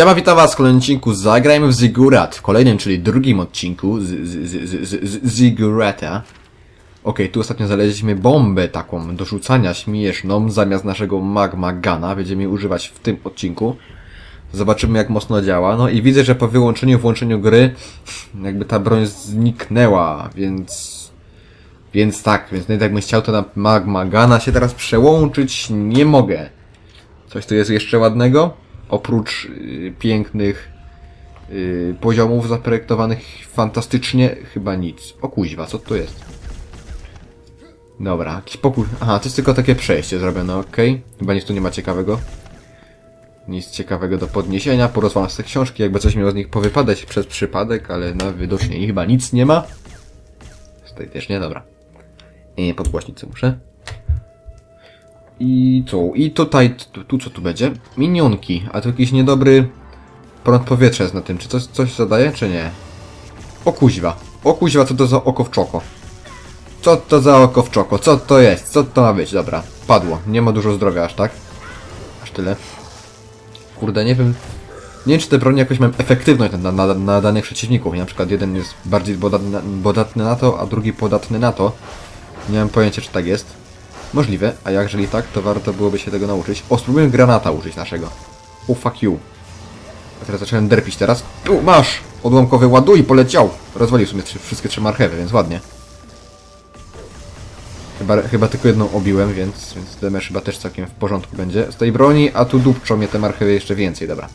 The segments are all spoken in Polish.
Siema, witam was w kolejnym odcinku Zagrajmy w Zigurat. W kolejnym, czyli drugim odcinku Zigurata. Okej, tu ostatnio znaleźliśmy bombę taką do rzucania śmieszną zamiast naszego magma gana. Będziemy jej używać w tym odcinku. Zobaczymy jak mocno działa. No i widzę, że po wyłączeniu, włączeniu gry jakby ta broń zniknęła, więc... Więc tak, więc nawet jakbym chciał to na magma gana się teraz przełączyć, nie mogę. Coś tu jest jeszcze ładnego? Oprócz y, pięknych y, poziomów zaprojektowanych fantastycznie, chyba nic. O kuźwa, co to jest? Dobra, jakiś pokój. Aha, to jest tylko takie przejście zrobione, okej. Chyba nic tu nie ma ciekawego. Nic ciekawego do podniesienia. Porozwalam z te książki, jakby coś miało z nich powypadać przez przypadek, ale no widocznie chyba nic nie ma. Tutaj też nie, dobra. I podgłośnić co muszę. I co? I tutaj, tu, tu co tu będzie? Minionki, a to jakiś niedobry prąd powietrza jest na tym. Czy coś, coś zadaje, czy nie? O kuźwa. O kuźwa, co to za oko w czoko? Co to za oko w czoko? Co to jest? Co to ma być? Dobra, padło. Nie ma dużo zdrowia aż tak. Aż tyle. Kurde, nie wiem. Nie wiem, czy te broni jakoś mają efektywność na, na, na danych przeciwników. Na przykład jeden jest bardziej podatny podatny na to, a drugi podatny na to. Nie mam pojęcia, czy tak jest. Możliwe, a jeżeli tak, to warto byłoby się tego nauczyć. O, spróbujmy granata użyć naszego. Oh, fuck you. A teraz zacząłem derpić teraz. Tu, masz! Odłamkowy ładuj, poleciał! Rozwalił sobie trzy, wszystkie trzy marchewy, więc ładnie. Chyba, chyba tylko jedną obiłem, więc, więc damage chyba też całkiem w porządku będzie. Z tej broni, a tu dupczą mnie te marchewy jeszcze więcej, dobra.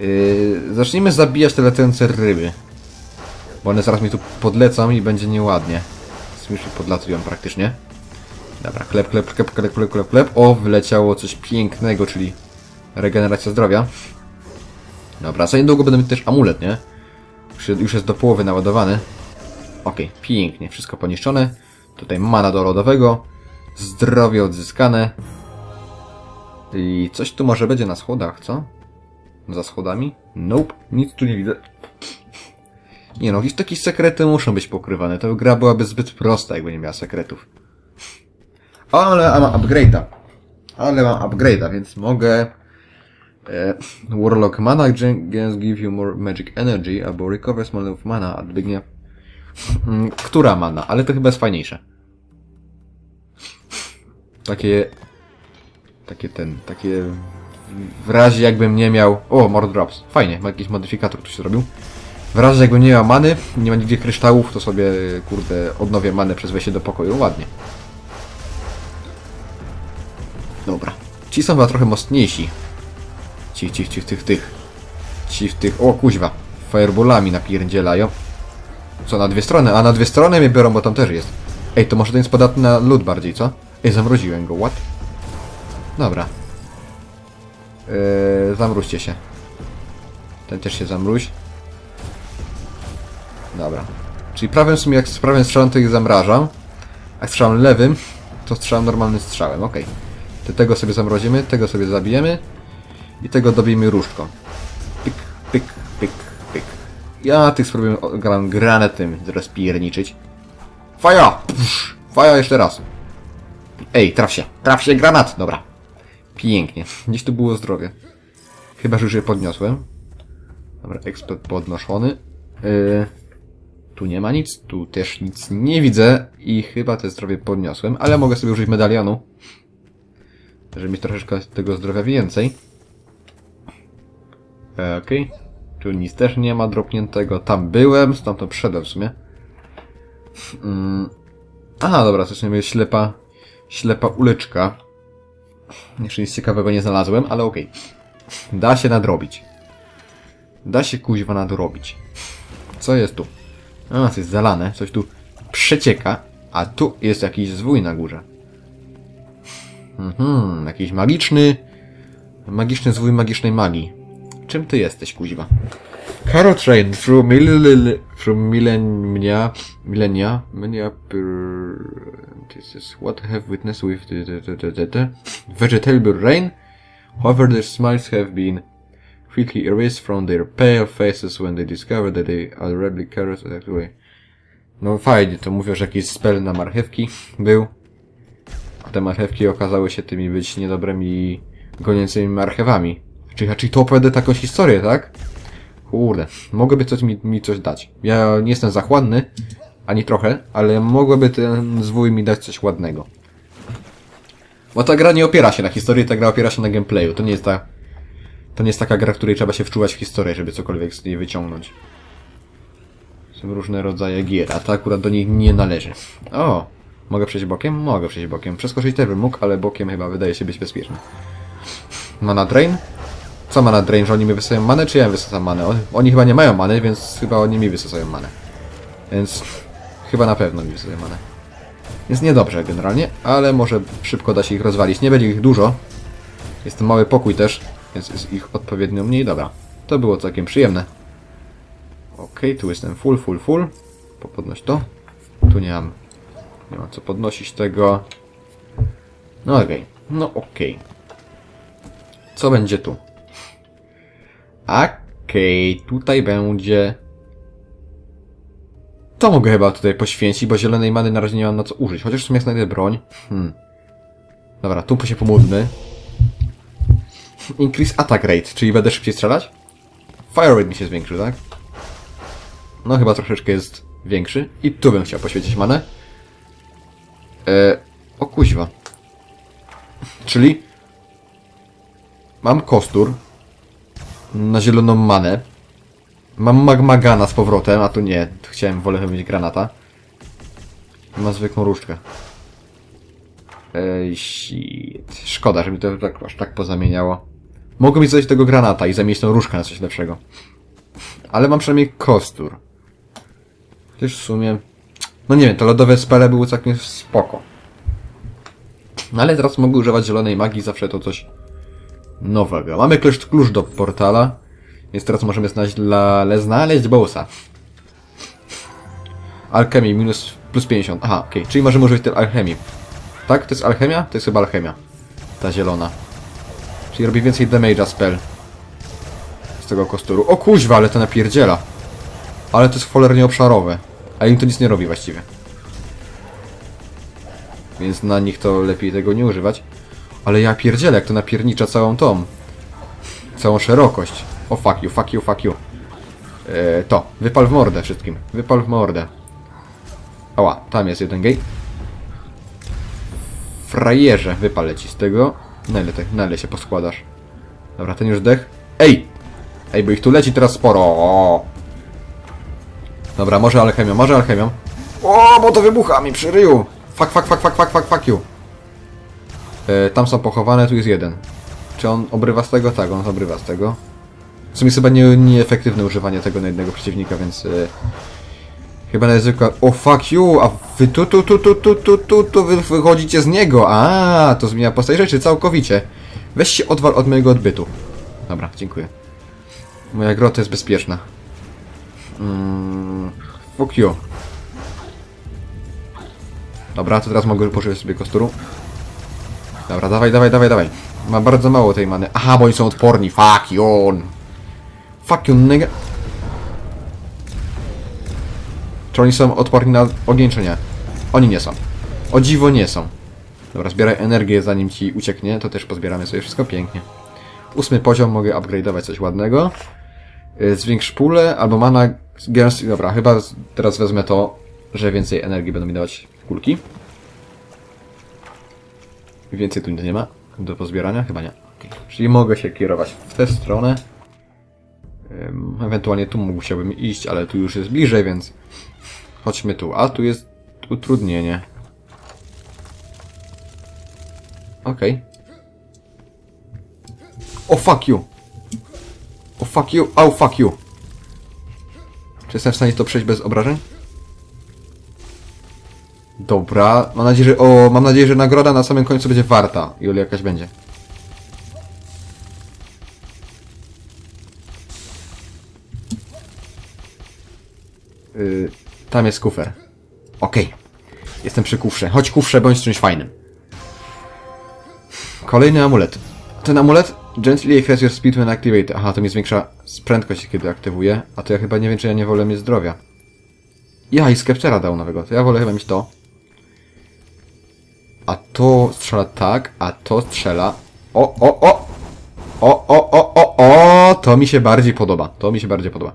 Yy, zacznijmy zabijać te latające ryby. Bo one zaraz mi tu podlecą i będzie nieładnie. Już podlatują praktycznie. Dobra, chleb, chleb, chleb, chleb, chleb, chleb, chleb. O, wyleciało coś pięknego, czyli regeneracja zdrowia. Dobra, za niedługo będę mieć też amulet, nie? Już, jest do połowy naładowany. Okej, pięknie, wszystko poniszczone. Tutaj mana do lodowego. Zdrowie odzyskane. I coś tu może będzie na schodach, co? Za schodami? Nope, nic tu nie widzę. Nie no, jakieś takie sekrety muszą być pokrywane. To gra byłaby zbyt prosta, jakby nie miała sekretów. Ale mam upgrade'a. Ale mam upgrade'a, więc mogę... E, Warlock Mana gains give you more magic energy, albo recover small of mana at beginning. Mm, Która mana? Ale to chyba jest fajniejsze. Takie... Takie ten... Takie... W razie jakbym nie miał... O, more drops. Fajnie, ma jakiś modyfikator tu się zrobił. W razie jakbym nie miał many, nie ma nigdzie kryształów, to sobie, kurde, odnowię manę przez wejście do pokoju. Ładnie. Dobra. Ci są chyba trochę mocniejsi. Ci, ci, ci, tych, tych. Ci w tych... O, kuźwa. Fireballami napierdzielają. Co, na dwie strony? A na dwie strony mnie biorą, bo tam też jest. Ej, to może ten jest podatny na lód bardziej, co? Ej, zamroziłem go, what? Dobra. Yy, zamróżcie się. Ten też się zamróź. Dobra. Czyli prawym w sumie jak z prawym strzałem to ich zamrażam. A jak strzałem lewym, to strzelam normalnym strzałem, okej. To tego sobie zamrozimy, tego sobie zabijemy. I tego dobijmy różdżką. Pyk, pyk, pyk, pyk. Ja tych spróbuję gram granatem rozpierniczyć. Faja! Psz, Faja jeszcze raz. Ej, traf się. Traf się, granat! Dobra. Pięknie. Gdzieś tu było zdrowie. Chyba, że już je podniosłem. Dobra, ekspert podnoszony. Yy, tu nie ma nic, tu też nic nie widzę i chyba te zdrowie podniosłem, ale mogę sobie użyć medalionu. Żeby mieć troszeczkę tego zdrowia więcej. E, Okej. Tu nic też nie ma dropniętego. Tam byłem, stamtąd przyszedłem w sumie. Mm. Aha, dobra, to sobie ślepa, ślepa ulyczka. Jeszcze nic ciekawego nie znalazłem, ale okej. Da się nadrobić. Da się kuźwa nadrobić. Co jest tu? A, to jest zalane. Coś tu przecieka. A tu jest jakiś zwój na górze. Mhm, jakiś magiczny... Magiczny zwój magicznej magii. Czym ty jesteś, kuźwa? Carrot Train through from millennia millennia millennia this is what I have witnessed with the, the, the, the, the, vegetable rain. However, their smiles have been quickly erased from their pale faces when they discover that they are rarely carrots that way. No fajnie, to mówią, że jakiś spell na marchewki był. Te marchewki okazały się tymi być niedobrymi goniącymi marchewami. Czyli, czyli to opowiada taką historię, tak? Kurde, mogłoby coś mi, mi coś dać. Ja nie jestem zachłanny, ani trochę, ale mogłoby ten zwój mi dać coś ładnego. Bo ta gra nie opiera się na historii, ta gra opiera się na gameplayu. To nie jest ta... To nie jest taka gra, w której trzeba się wczuwać w historię, żeby cokolwiek z niej wyciągnąć. Są różne rodzaje gier, a ta akurat do nich nie należy. O! Mogę przejść bokiem? Mogę przejść bokiem. Przeskoczyć też bym mógł, ale bokiem chyba wydaje się być bezpieczny. Mana drain? Co mana drain? Że oni mi wysyłają manę, czy ja im wysysam manę? Oni, chyba nie mają many, więc chyba oni mi wysysają manę. Więc chyba na pewno mi wysysają manę. Jest niedobrze generalnie, ale może szybko da się ich rozwalić. Nie będzie ich dużo. Jest to mały pokój też, więc jest ich odpowiednio mniej. Dobra, to było całkiem przyjemne. Okej, tu jestem full, full, full. Popodnoś to. Tu nie mam, nie mam co podnosić tego. No okej, no okej. Co będzie tu? Okej, tutaj będzie... To mogę chyba tutaj poświęcić, bo zielonej many na razie nie mam na co użyć. Chociaż w sumie znajdę broń. Hmm. Dobra, tu się pomódlmy. Increase attack rate, czyli będę szybciej strzelać? Fire rate mi się zwiększył, tak? No chyba troszeczkę jest większy. I tu bym chciał poświęcić manę. E, o kuźwa. Czyli mam kostur na zieloną manę. Mam magmagana z powrotem, a tu nie. Tu chciałem, wolę chyba mieć granata. Mam zwykłą różdżkę. Ej, shit. Szkoda, że mi to tak, aż tak pozamieniało. Mogę mi coś tego granata i zamienić tą różkę na coś lepszego. Ale mam przynajmniej kostur. Też w sumie... No nie wiem, te lodowe spele były całkiem spoko. No ale teraz mogę używać zielonej magii, zawsze to coś nowego. Mamy klucz, klucz do portala, więc teraz możemy znaleźć, dla, ale znaleźć bossa. Alchemii minus plus 50. Aha, okej, czyli możemy użyć tej alchemii. Tak? To jest alchemia? To jest chyba alchemia. Ta zielona. Czyli robi więcej damage'a spell. Z tego kosturu. O kuźwa, ale to napierdziela. Ale to jest cholernie obszarowe. A im to nic nie robi właściwie. Więc na nich to lepiej tego nie używać. Ale ja pierdzielę, jak to napiernicza całą tą. Całą szerokość. O fuck you, fuck you, fuck you. E, to, wypal w mordę wszystkim. Wypal w mordę. Ała, tam jest jeden gej. Frajerze, wypalę ci z tego. Na ile, te, na ile się poskładasz? Dobra, ten już dech. Ej! Ej, bo ich tu leci teraz sporo. O! Dobra, może alchemią, może alchemią. O, bo to wybucha mi przy ryju. Fuck, fuck, fuck, fuck, fuck, fuck, fuck you. E, tam są pochowane, tu jest jeden. Czy on obrywa z tego? Tak, on obrywa z tego. W sumie chyba nie, nieefektywne używanie tego na jednego przeciwnika, więc... E, chyba na zwykła... O fuck you! A wy tu, tu, tu, tu, tu, tu, tu, tu wy wychodzicie z niego! A, to zmienia postać rzeczy całkowicie. Weź się odwal od mojego odbytu. Dobra, dziękuję. Moja grota jest bezpieczna. Mm, fuck you. Dobra, to teraz mogę pożyć sobie kosturu. Dobra, dawaj, dawaj, dawaj, dawaj. Ma bardzo mało tej many. Aha, bo oni są odporni. Fuck you. Fuck you, nigga. Czy oni są odporni na ogień, czy nie? Oni nie są. O dziwo nie są. Dobra, zbieraj energię zanim ci ucieknie. To też pozbieramy sobie wszystko pięknie. Ósmy poziom, mogę upgrade'ować coś ładnego. Y, Zwiększ pulę, albo mana gęst... Dobra, chyba teraz wezmę to, że więcej energii będą mi dawać kulki. Więcej tu nic nie ma do pozbierania? Chyba nie. Okej. Czyli mogę się kierować w tę stronę. Ewentualnie tu musiałbym iść, ale tu już jest bliżej, więc chodźmy tu. A tu jest utrudnienie. Okej. O fuck you! O fuck you! Oh fuck you! Czy jestem w stanie to przejść bez obrażeń? Dobra, mam nadzieję, że, o, mam nadzieję, że nagroda na samym końcu będzie warta. I ile jakaś będzie. Yy, tam jest kufer. Okej. Jestem przy kufrze. Chodź kufrze, bądź czymś fajnym. Kolejny amulet. Ten amulet gently increase your speed when activated. Aha, to mi zwiększa prędkość, kiedy aktywuję. A to ja chyba nie wiem, czy ja nie wolę mieć zdrowia. Ja, i Skeptera dał nowego. To ja wolę chyba mieć to. A to strzela tak, a to strzela... O, o, o! O, o, o, o! O, to mi się bardziej podoba. To mi się bardziej podoba.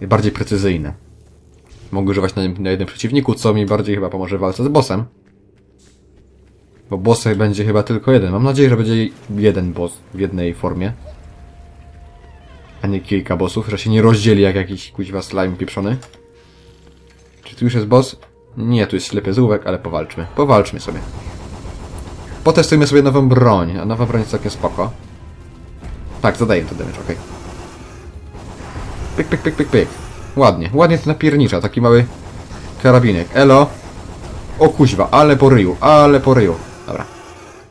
Bardziej precyzyjne. Mogę używać na, na jednym przeciwniku, co mi bardziej chyba pomoże w walce z bossem. Bo bossek będzie chyba tylko jeden. Mam nadzieję, że będzie jeden boss w jednej formie. A nie kilka bossów, że się nie rozdzieli jak jakiś kuźwa slime pieprzony. Czy tu już jest boss? Nie, tu jest ślepy zółek, ale powalczmy. Powalczmy sobie. Potestujmy sobie nową broń, a nowa broń jest całkiem spoko. Tak, zadaję to damage, okej. Pyk, pyk, pyk, pyk, pyk. Ładnie, ładnie to napiernicza, taki mały karabinek. Elo. O kuźwa, ale po ryju, ale po ryju. Dobra.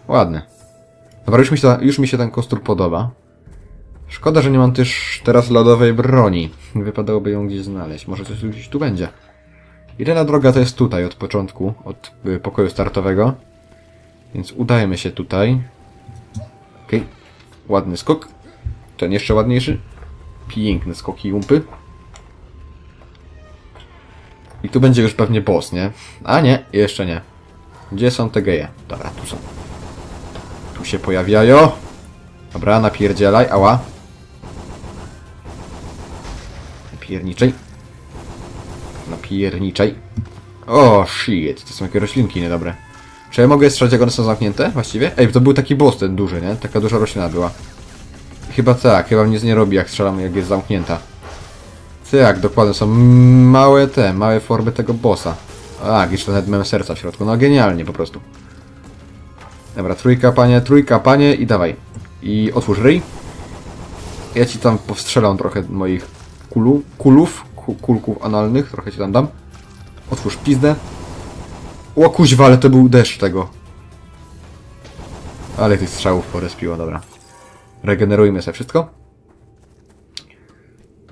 Ładne. Dobra, już mi się, już mi się ten kostur podoba. Szkoda, że nie mam też teraz lodowej broni. Wypadałoby ją gdzieś znaleźć. Może coś gdzieś tu będzie. Jedyna droga to jest tutaj, od początku, od y, pokoju startowego. Więc udajemy się tutaj. Okej. Ładny skok. Ten jeszcze ładniejszy. Piękne skoki jumpy. I tu będzie już pewnie boss, nie? A nie, jeszcze nie. Gdzie są te geje? Dobra, tu są. Tu się pojawiają. Dobra, napierdzielaj, ała. Napierniczej. Napierniczej. O, shit, to są jakieś roślinki niedobre. Czy ja mogę strzelać jak one są zamknięte właściwie? Ej, to był taki boss ten duży, nie? Taka duża roślina była. Chyba tak, chyba nic nie robi jak strzelam jak jest zamknięta. Tak, dokładnie, są małe te, małe formy tego bossa. A, jeszcze nawet miałem serca w środku, no genialnie po prostu. Dobra, trójka panie, trójka panie i dawaj. I otwórz ryj. Ja ci tam powstrzelam trochę moich kulu, kulów, ku, kulków analnych, trochę ci tam dam. Otwórz pizdę. O kuźwa, ale to był deszcz tego. Ale tych strzałów porespiło, dobra. Regenerujmy sobie wszystko.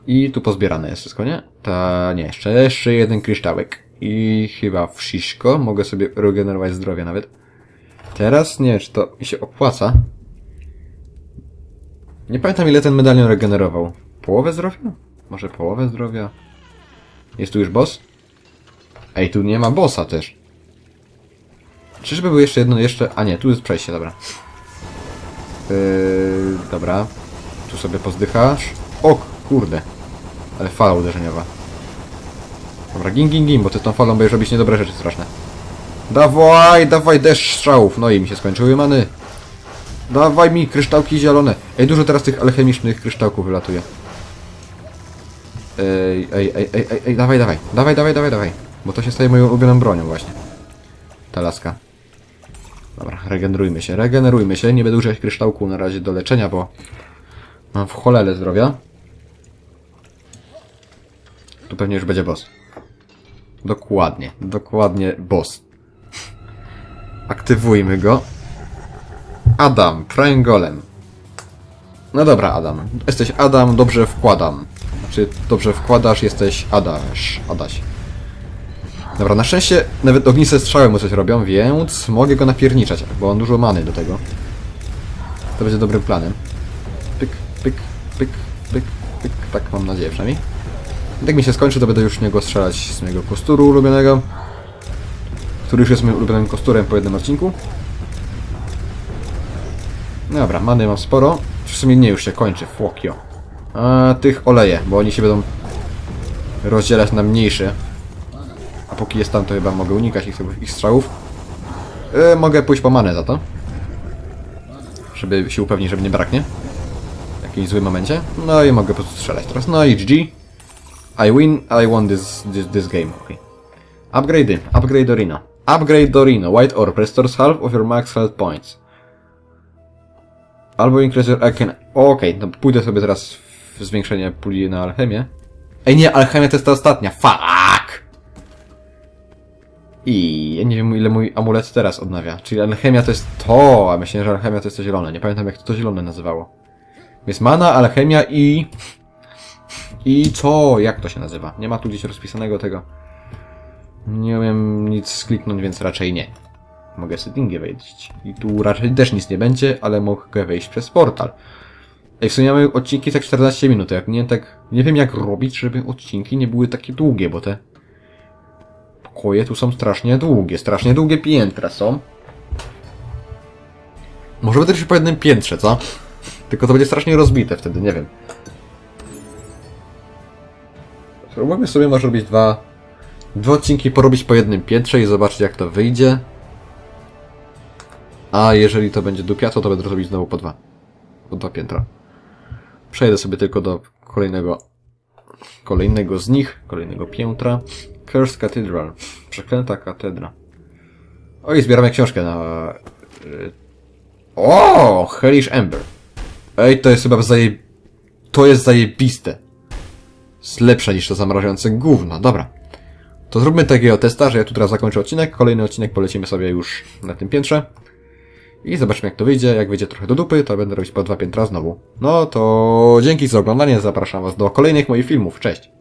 I tu pozbierane jest wszystko, nie? Ta, nie, jeszcze, jeszcze jeden kryształek. I chyba wszystko. Mogę sobie regenerować zdrowie nawet. Teraz nie wiem, czy to mi się opłaca. Nie pamiętam ile ten medalion regenerował. Połowę zdrowia? Może połowę zdrowia? Jest tu już boss? Ej, tu nie ma bossa też. Czyżby był jeszcze jedno, jeszcze... A nie, tu jest przejście, dobra. Yy, dobra. Tu sobie pozdychasz. O, kurde. Ale fala uderzeniowa. Dobra, gin, gin, gin, bo ty tą falą będziesz robić niedobre rzeczy straszne. Dawaj, dawaj deszcz strzałów. No i mi się skończyły many. Dawaj mi kryształki zielone. Ej, dużo teraz tych alchemicznych kryształków wylatuje. Ej, ej, ej, ej, ej, ej, dawaj, dawaj. Dawaj, dawaj, dawaj, dawaj. Bo to się staje moją ulubioną bronią właśnie. Ta laska. Dobra, regenerujmy się, regenerujmy się. Nie będę używać kryształku na razie do leczenia, bo mam w cholerę zdrowia. Tu pewnie już będzie boss. Dokładnie, dokładnie boss. Aktywujmy go. Adam, Prime Golem. No dobra, Adam. Jesteś Adam, dobrze wkładam. Czy dobrze wkładasz, jesteś Adaś. Adaś. Dobra, na szczęście nawet ogniste strzały mu coś robią, więc mogę go napierniczać, bo on dużo many do tego. To będzie dobrym planem. Pyk, pyk, pyk, pyk, pyk. Tak mam nadzieję przynajmniej. Jak mi się skończy, to będę już niego strzelać z mojego kosturu ulubionego. Który już jest moim ulubionym kosturem po jednym odcinku. Dobra, many mam sporo. W sumie nie, już się kończy, fłokio. A tych oleję, bo oni się będą rozdzielać na mniejsze. A póki jest tam, to chyba mogę unikać ich, ich strzałów. Yy, mogę pójść po manę za to. Żeby się upewnić, żeby nie braknie. W jakimś złym momencie. No i mogę po prostu strzelać teraz. No i GG. I win, I won this, this, this game. Okay. Upgrade, upgrade Dorino. Upgrade Dorino. White Orb restores half of your max health points. Albo increase your alchem... Okej, no pójdę sobie teraz w zwiększenie puli na alchemię. Ej nie, alchemia to jest ta ostatnia. Fuck! I ja nie wiem ile mój amulet teraz odnawia. Czyli alchemia to jest to, a myślę, że alchemia to jest to zielone. Nie pamiętam jak to, to zielone nazywało. Jest mana, alchemia i... I co? Jak to się nazywa? Nie ma tu gdzieś rozpisanego tego. Nie umiem nic kliknąć, więc raczej nie. Mogę settingi wejść. I tu raczej też nic nie będzie, ale mogę wejść przez portal. Ej, w sumie mamy odcinki tak 14 minut, jak nie tak... Nie wiem jak robić, żeby odcinki nie były takie długie, bo te... Pokoje tu są strasznie długie, strasznie długie piętra są. Może będę się po jednym piętrze, co? Tylko to będzie strasznie rozbite wtedy, nie wiem. Spróbujmy sobie może robić dwa, dwa odcinki, porobić po jednym piętrze i zobaczyć jak to wyjdzie. A jeżeli to będzie dupiato, to będę robić znowu po dwa. Po dwa piętra. Przejdę sobie tylko do kolejnego kolejnego z nich, kolejnego piętra. Cursed Cathedral. Przeklęta katedra. Oj, zbieramy książkę na... y, O! Hellish Ember. Ej, to jest chyba zaje... To jest zajebiste. Jest niż to zamrażające gówno. Dobra. To zróbmy takiego testa, że ja tu teraz zakończę odcinek. Kolejny odcinek polecimy sobie już na tym piętrze. I zobaczmy jak to wyjdzie. Jak wyjdzie trochę do dupy, to będę robić po dwa piętra znowu. No to dzięki za oglądanie. Zapraszam Was do kolejnych moich filmów. Cześć!